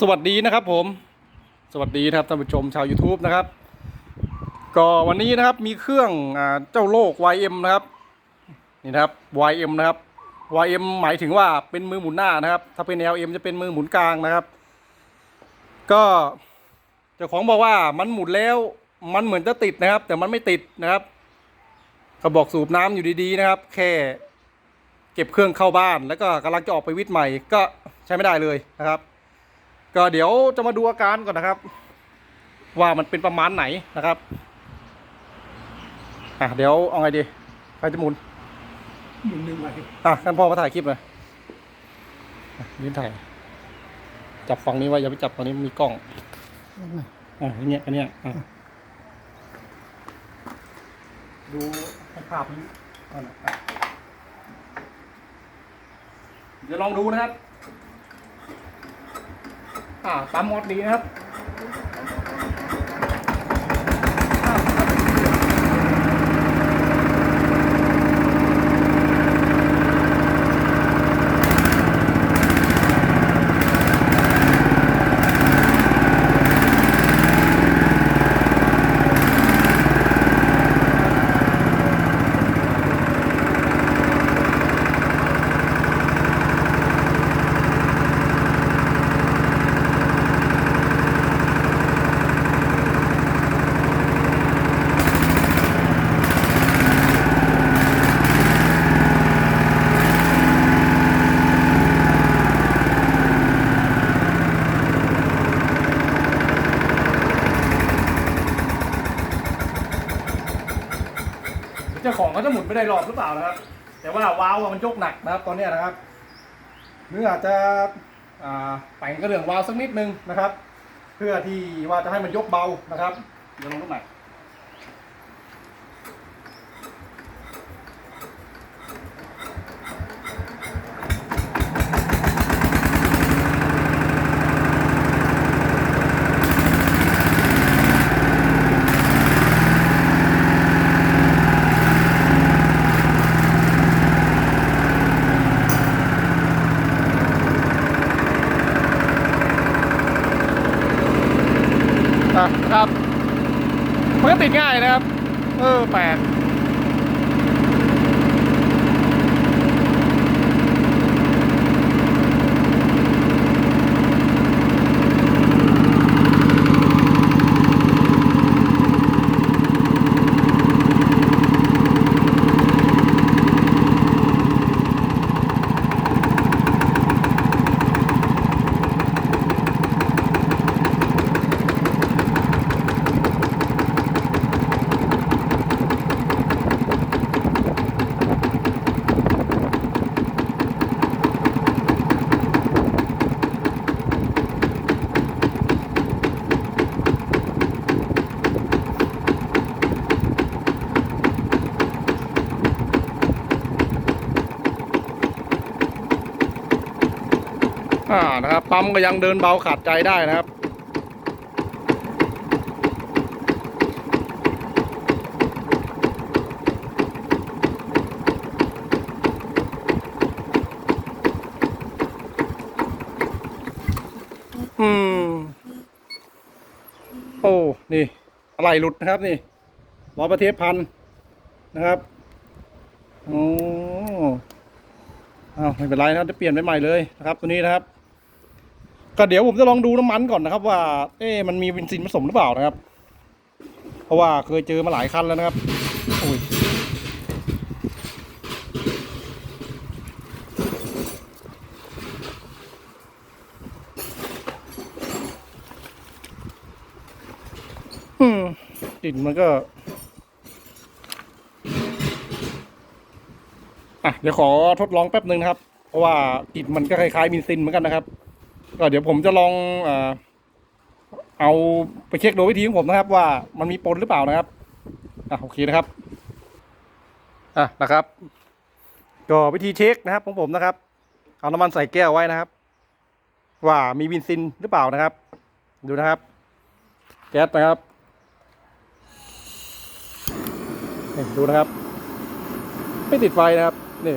สวัสดีนะครับผม สวัสดีครับท่านผู้ชมชาว YouTube นะครับ ก็วันนี้นะครับมีเครื่องอเจ้าโลก YM นะครับนี่นะครับ YM นะครับ YM หมายถึงว่าเป็นมือหมุนหน้านะครับ ถ้าเป็น LM จะเป็นมือหมุนกลางนะครับ ก็เจ้าของบอกว่ามันหมุนแล้วมันเหมือนจะติดนะครับ แต่มันไม่ติดนะครับเขาบอกสูบน้ำอยู่ดีๆนะครับ แค่เก็บเครื่องเข้าบ้าน แล้วก็กำลังจะออกไปวิทย์ใหม่ก็ใช้ไม่ได้เลยนะครับ ก็เดี๋ยวจะมาดูอาการก่อนนะครับ ว่ามันเป็นประมาณไหนนะครับอะเดี๋ยวเอาไงดีใครจะหมุนหมุนหนึ่งไปอะกันพ่อมาถ่ายคลิปเลยอะยืนถ่าย จับฝั่งนี้ไว้อย่าไปจับฝั่งนี้มีกล้องอะอย่างเงี้ยอันเนี้ยอะดูให้ภาพนี้ก่อนนะอะเดี๋ยวลองดูนะครับ อ่าตามมอดดีนะครับ เจ้าขาจะหมุนไม่ได้รอบหรือเปล่านะครับ แต่ว่าวาล์วอะมันยกหนักนะครับ ตอนนี้นะครับหรืออาจจะแต่งกระเดื่องวาล์วสักนิดนึงนะครับ เพื่อที่ว่าจะให้มันยกเบานะครับเดี๋ยวลองดูใหน่อย ครับมันก็ติดง่ายนะครับ เออแปลก อ่านะครับปั๊มก็ยังเดินเบาขาดใจได้นะครับอืม โอ้ นี่ อะไรหลุดนะครับ นี่ล้อประเทศพันนะครับโอ้อ้าวไม่เป็นไรนะครับจะเปลี่ยนไปใหม่เลยนะครับ ตัวนี้นะครับ ก็เดี๋ยวผมจะลองดูน้ำมันก่อนนะครับ ว่า เอ๊ะมันมีวินซินผสมหรือเปล่านะครับ เพราะว่าเคยเจอมาหลายคันแล้วนะครับโอ้ยอืมกลิ่นมันก็อะเดี๋ยวขอทดลองแป๊บหนึ่งนะครับ เพราะว่ากลิ่นมันก็คล้ายๆมินซินเหมือนกันนะครับ ก็เดี๋ยวผมจะลองเอาไปเช็คดยวิธีของผมนะครับ ว่ามันมีปนหรือเปล่านะครับอะโอเคนะครับอะนะครับ ก็วิธีเช็คนะครับของผมนะครับ เอาน้ำมันใส่แก้วไว้นะครับ ว่ามีวินซินหรือเปล่านะครับ ดูนะครับ แก๊สนะครับนี่ดูนะครับ ไม่ติดไฟนะครับนี่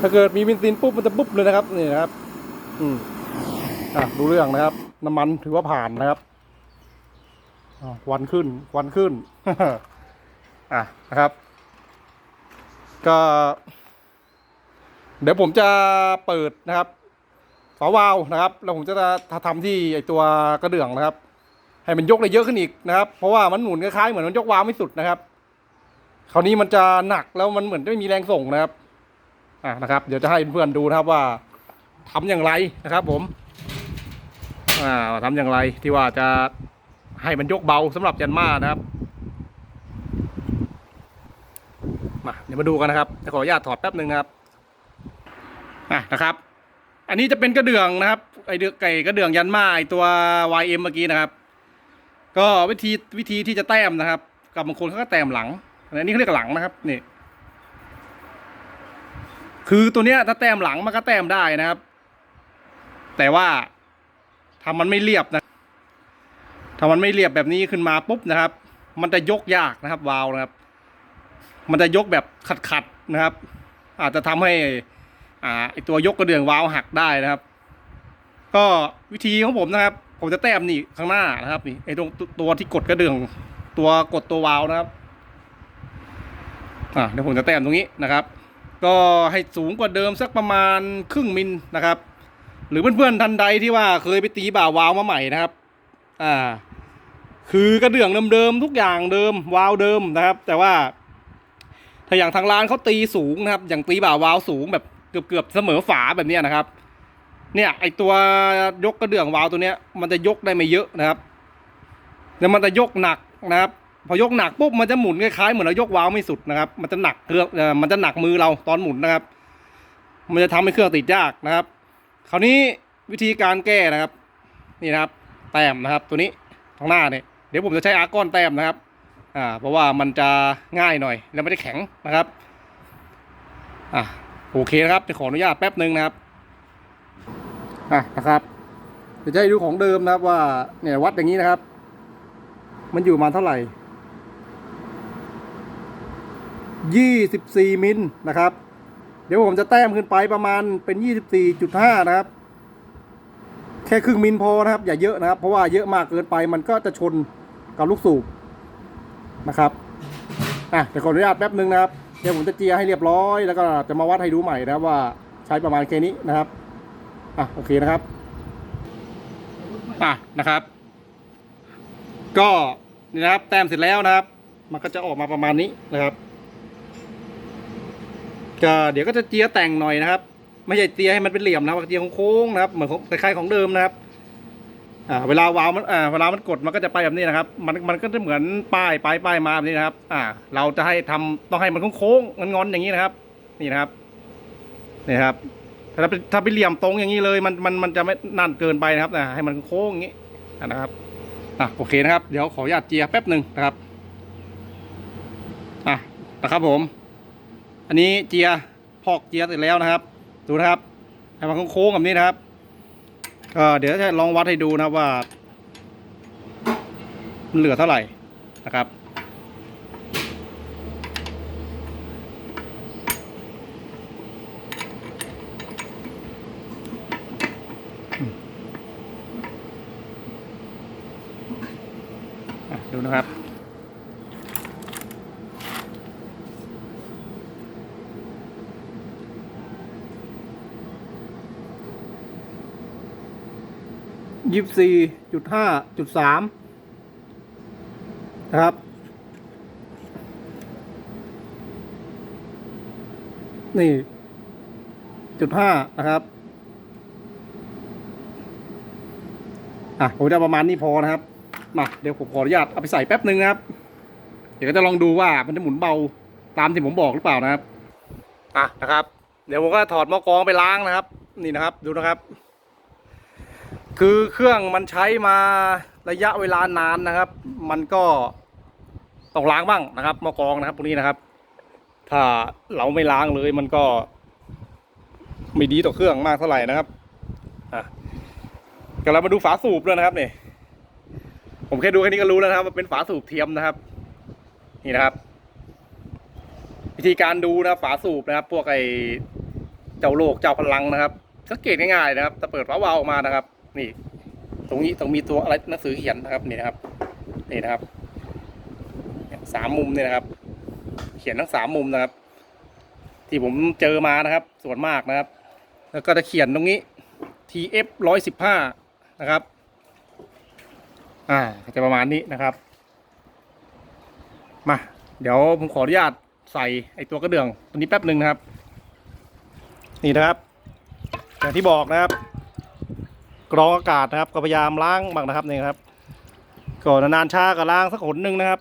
ถ้าเกิดมีเบนซินปุ๊บมันจะปุ๊บเลยนะครับนี่นะครับ อืม ดูเรื่องนะครับ น้ำมันถือว่าผ่านนะครับควันขึ้นควันขึ้นอะนะครับ ก็ เดี๋ยวผมจะเปิดนะครับฝาวาลวนะครับ แล้วผมจะทำที่ไอตัวกระเดื่องนะครับ ให้มันยกได้เยอะขึ้นอีกนะครับ เพราะว่ามันหมุนคล้ายๆเหมือนมันยกวาล์วไม่สุดนะครับ คราวนี้มันจะหนักแล้วมันเหมือนไม่มีแรงส่งนะครับ อะนะครับ เดี๋ยวจะให้เพื่อนดูนะครับว่าทำอย่างไรนะครับผม อ่าทำอย่างไรที่ว่าจะให้มันยกเบาสำหรับยันมานะครับมาเดี๋ยวมาดูกันนะครับจะขออนุญาตถอดแป๊บหนึ่งนะครับอะนะครับ อันนี้จะเป็นกระเดื่องนะครับไอเดือกไก่กระเดื่องยันมาไอตัว YM เมื่อกี้นะครับ ก็วิธีวิธีที่จะแต้มนะครับ กับบางคนเขาก็แต้มหลังอันนี้เขาเรียกหลังนะครับนี่คือตัวเนี้ยถ้าแต้มหลังมันก็แต้มได้นะครับ แต่ว่า ถ้ามันไม่เรียบนะ ถ้ามันไม่เรียบแบบนี้ขึ้นมาปุ๊บนะครับ มันจะยกยากนะครับ วาล์วนะครับ มันจะยกแบบขัดๆนะครับ อาจจะทำให้ อ่าไอตัวยกกระเดื่องวาล์วหักได้นะครับ ก็วิธีของผมนะครับ ผมจะแต้มนี่ข้างหน้านะครับนี่ไอตรงตัวที่กดกระเดื่อง ตัวกดตัววาล์วนะครับอ่าเดี๋ยวผมจะแต้มตรงนี้นะครับ ก็ให้สูงกว่าเดิมสักประมาณครึ่งมิลนะครับ หรือเพื่อนๆท่านใดที่ว่าเคยไปตีบ่าวาวมาใหม่นะครับ อ่า คือกระเดื่องเดิมๆทุกอย่างเดิมวาวเดิมนะครับ แต่ว่า ถ้าอย่างทางร้านเขาตีสูงนะครับ อย่างตีบ่าวาวสูงแบบเกือบเกือบๆเสมอฝาแบบนี้นะครับ เนี่ยไอตัวยกกระเดื่องวาวตัวเนี้ย มันจะยกได้ไม่เยอะนะครับแล้วมันจะยกหนักนะครับ พอยกหนักปุ๊บมันจะหมุนคล้ายๆเหมือนเรายกวาวไม่สุดนะครับ มันจะหนักเครื่องมันจะหนักมือเราตอนหมุนนะครับ มันจะทำให้เครื่องติดยากนะครับ คราวนี้วิธีการแก้นะครับ นี่นะครับ แต้มนะครับ ตัวนี้ทางหน้าเนี่ยเดี๋ยวผมจะใช้อาร์กอนแต้มนะครับอ่าเพราะว่ามันจะง่ายหน่อย แล้วไม่ได้แข็งนะครับอะโอเคนะครับจะขออนุญาตแป๊บหนึ่งนะครับอะนะครับเดี๋ยวจะให้ดูของเดิมนะครับว่าเนี่ยวัดอย่างนี้นะครับ มันอยู่มาเท่าไหร่ยี่สิบสี่มิลนะครับ เดี๋ยวผมจะแต้มขึ้นไปประมาณเป็นยี่สิบี่จุดห้านะครับ แค่ครึ่งมิลพอนะครับ อย่าเยอะนะครับ เพราะว่าเยอะมากเกินไปมันก็จะชนกับลูกสูบนะครับอะเดี๋ยวขออนุญาตแป๊บหนึ่งนะครับเดี๋ยวผมจะเจียให้เรียบร้อย แล้วก็จะมาวัดให้ดูใหม่นะครับว่าใช้ประมาณแค่นี้นะครับอะโอเคนะครับอะนะครับ ก็นี่นะครับ แต้มเสร็จแล้วนะครับ มันก็จะออกมาประมาณนี้นะครับ ก็เดี๋ยวก็จะเจียแต่งหน่อยนะครับ ไม่ใช่เจียให้มันเป็นเหลี่ยมนะครับเจียโค้งๆนะครับเหมือนคล้ายๆของเดิมนะครับอ่าเวลาวาวมันอ่าเวลามันกดมันก็จะไปแบบนี้นะครับ มันมันก็จะเหมือนป้ายป้ายป้ายมาแบบนี้นะครับ อ่า เราจะให้ทำต้องให้มันโค้งๆงอนๆอย่างนี้นะครับ นี่นะครับนี่ครับถ้าเป็นถ้าเป็นเหลี่ยมตรงอย่างนี้เลย มันมันมันจะไม่นั่นเกินไปนะครับนะให้มันโค้งอย่างนี้นะครับอะโอเคนะครับ เดี๋ยวขออนุญาตเจียแป๊บหนึ่งนะครับอะนะครับผม อันนี้เจียพอกเจียเสร็จแล้วนะครับ ดูนะครับให้มันโค้งๆแบบนี้นะครับก็เดี๋ยวจะลองวัดให้ดูนะว่ามันเหลือเท่าไหร่นะครับดูนะครับ ยี่สิบสี่จุดห้าจุดสามนะครับ นี่จุดห้านะครับ อะ ผมจะประมาณนี้พอนะครับ มา เดี๋ยวผมขออนุญาตเอาไปใส่แป๊บหนึ่งนะครับ เดี๋ยวก็จะลองดูว่ามันจะหมุนเบาตามที่ผมบอกหรือเปล่านะครับ อะนะครับ เดี๋ยวผมก็ถอดหม้อกรองไปล้างนะครับ นี่นะครับ ดูนะครับ คือเครื่องมันใช้มาระยะเวลานานนะครับ มันก็ต้องล้างบ้างนะครับมอกรองนะครับพวกนี้นะครับ ถ้าเราไม่ล้างเลยมันก็ ไม่ดีต่อเครื่องมากเท่าไหร่นะครับอะก็เรามาดูฝาสูบด้วยนะครับเนี่ยผมแค่ดูแค่นี้ก็รู้แล้วนะครับว่าเป็นฝาสูบเทียมนะครับ นี่นะครับ วิธีการดูนะครับฝาสูบนะครับ พวกไอเจ้าโลกเจ้าพลังนะครับสังเกตง่ายๆนะครับถ้าเปิดฝาวาล์วออกมานะครับ นี่ ตรงนี้ต้องมีตัวอะไรหนังสือเขียนนะครับนี่นะครับนี่นะครับสามมุมเนี่ยนะครับ เขียนทั้งสามมุมนะครับ ที่ผมเจอมานะครับ ส่วนมากนะครับ แล้วก็จะเขียนตรงนี้ TF ร้อยสิบห้านะครับ อ่าจะประมาณนี้นะครับ มา เดี๋ยวผมขออนุญาตใส่ไอตัวกระเดื่องตัวนี้แป๊บหนึ่งนะครับ นี่นะครับ อย่างที่บอกนะครับ กรองอากาศนะครับ ก็พยายามล้างบ้างนะครับนี่ครับก่อนนานๆช้าก็ล้างสักหนหนึ่งนะครับ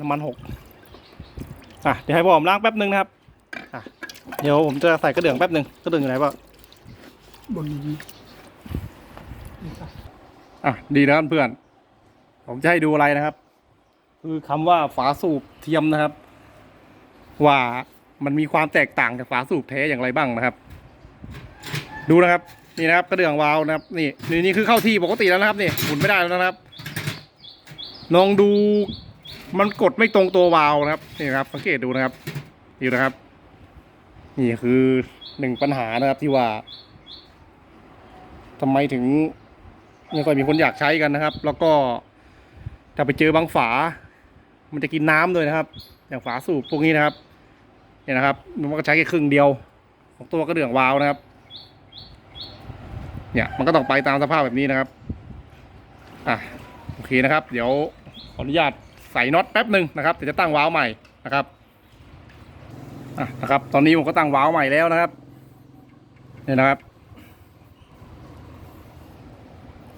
น้ำมันหกอะเดี๋ยวให้ผมล้างแป๊บหนึ่งนะครับอะเดี๋ยวผมจะใส่กระเดื่องแป๊บหนึ่งกระเดื่องอยู่ไหนบ้างบนนี้นี่ครับอะดีนะครับเพื่อน ผมจะให้ดูอะไรนะครับ คือคำว่าฝาสูบเทียมนะครับ ว่ามันมีความแตกต่างจากฝาสูบแท้อย่างไรบ้างนะครับ ดูนะครับ นี่นะครับกระเดื่องวาวนะครับนี่นี่นี่คือเข้าที่ปกติแล้วนะครับนี่หมุนไม่ได้แล้วนะครับลองดูมันกดไม่ตรงตัววาวนะครับนี่นครับสังเกตดูนะครับนี่นะครับ นี่คือหนึ่งปัญหานะครับที่ว่าทำไมถึงไม่ค่อยมีคนอยากใช้กันนะครับ แล้วก็ถ้าไปเจอบางฝา มันจะกินน้ำด้วยนะครับ อย่างฝาสูบพวกนี้นะครับเนี่ยนะครับ มันก็ใช้แค่ครึ่งเดียว ของตัวกระเดื่องวาวนะครับ เนี่ยมันก็ต้องไปตามสภาพแบบนี้นะครับอะโอเคนะครับ เดี๋ยวขออนุญาตใส่น็อตแป๊บหนึ่งนะครับเดี๋ยวจะตั้งวาล์วใหม่นะครับอะนะครับ ตอนนี้ผมก็ตั้งวาล์วใหม่แล้วนะครับเนี่ยนะครับ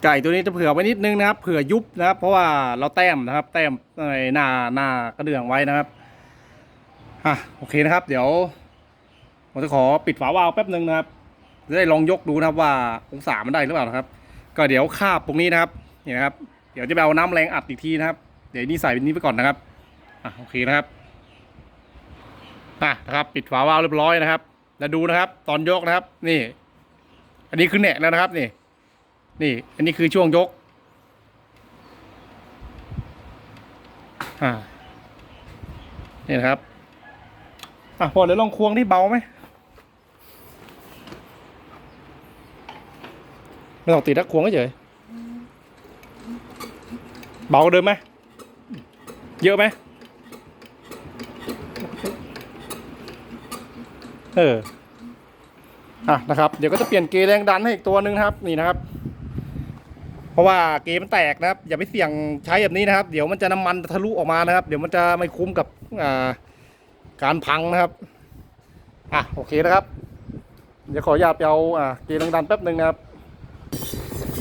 ไก่ตัวนี้จะเผื่อไว้นิดนึงนะครับ เผื่อยุบนะครับ เพราะว่าเราแต้มนะครับ แต้มในหน้าหน้ากระเดื่องไว้นะครับอะโอเคนะครับ เดี๋ยวผมจะขอปิดฝาวาล์วแป๊บหนึ่งนะครับ จะได้ลองยกดูนะครับว่าองศามันได้หรือเปล่านะครับ ก็เดี๋ยวคาบตรงนี้นะครับนี่นะครับ เดี๋ยวจะไปเอาน้ำแรงอัดอีกทีนะครับ เดี๋ยวนี่ใส่เป็นนี้ไปก่อนนะครับอะโอเคนะครับอะนะครับ ปิดฝาวาล์วเรียบร้อยนะครับ แล้วดูนะครับ ตอนยกนะครับ นี่ อันนี้คือแหนกแล้วนะครับนี่ นี่ อันนี้คือช่วงยกอ่านี่นะครับอะพอเดี๋ยวลองควงที่เบาไหม ไม่ต้องติดนะควงเฉยเบากว่าเดิมไหมเยอะไหมเอออะนะครับ เดี๋ยวก็จะเปลี่ยนเกยร์แรงดันให้อีกตัวหนึ่งนะครับนี่นะครับ เพราะว่าเกมมันแตกนะครับ อย่าไปเสี่ยงใช้แบบนี้นะครับ เดี๋ยวมันจะน้ำมันทะลุออกมานะครับ เดี๋ยวมันจะไม่คุ้มกับอ่าการพังนะครับอะโอเคนะครับ เดี๋ยวขออนุญาตเอาอ่าเกมแรงดันแป๊บหนึ่งนะครับ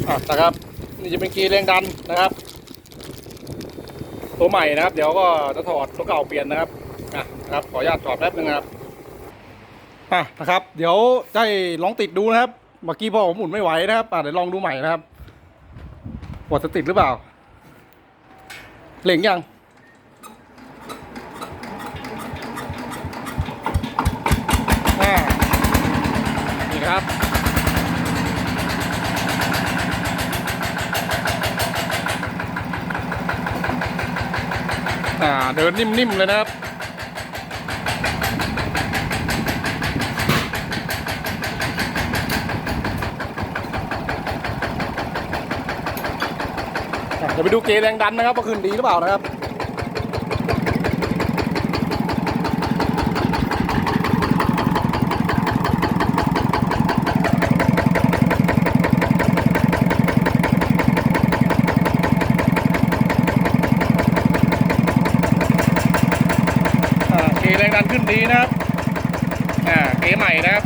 อะนะครับ นี่จะเป็นเกมแรงดันนะครับ ตัวใหม่นะครับ เดี๋ยวก็จะถอดตัวเก่าเปลี่ยนนะครับอะนะครับขออนุญาตถอดแป๊บหนึ่งนะครับอะนะครับ เดี๋ยวได้ลองติดดูนะครับเมื่อกี้พอผมหมุนไม่ไหวนะครับอะเดี๋ยวลองดูใหม่นะครับปวดจะติดหรือเปล่าเหล่งยังอ่านี่ครับ เดินนิ่มๆเลยนะครับเดี๋ยวไปดูเกแรงดันนะครับว่าคืนดีหรือเปล่านะครับ อ่าเกยร์แรงดันขึ้นดีนะครับ อ่า เกยร์ใหม่นะครับ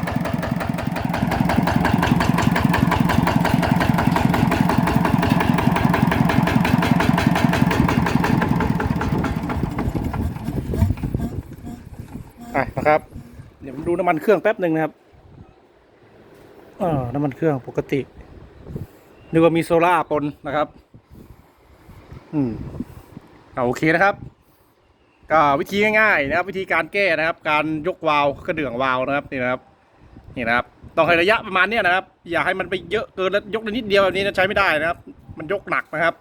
อะนะครับ เดี๋ยว ผมดูน้ำมันเครื่องแป๊บหนึ่งนะครับอ่าน้ำมันเครื่องปกตินึกว่ามีโซล่าปนนะครับ อืมอ่โอเคนะครับ ก็วิธีง่ายๆนะครับ วิธีการแก้นะครับ การยกวาล์วกระเดื่องวาล์วนะครับนี่นะครับนี่นะครับต้องให้ระยะประมาณเนี้ยนะครับ อย่าให้มันไปเยอะเกินแล้วยกนิดเดียวแบบนี้นะใช้ไม่ได้นะครับ มันยกหนักนะครับ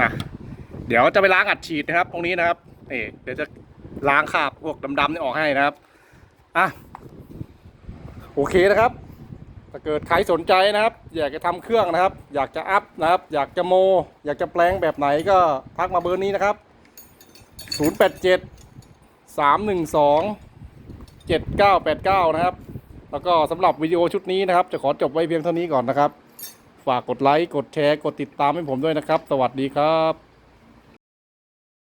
อะเดี๋ยวจะไปล้างอัดฉีดนะครับ ตรงนี้นะครับนี่เดี๋ยวจะ ล้างคราบพวกดำๆนี่ออกให้นะครับอะโอเคนะครับ ถ้าเกิดใครสนใจนะครับ อยากจะทำเครื่องนะครับ อยากจะอัพนะครับ อยากจะโม อยากจะแปลงแบบไหนก็ทักมาเบอร์นี้นะครับ 087 312 7989 นะครับ แล้วก็สำหรับวิดีโอชุดนี้นะครับ จะขอจบไว้เพียงเท่านี้ก่อนนะครับ ฝากกดไลค์ กดแชร์ กดติดตามให้ผมด้วยนะครับ สวัสดีครับ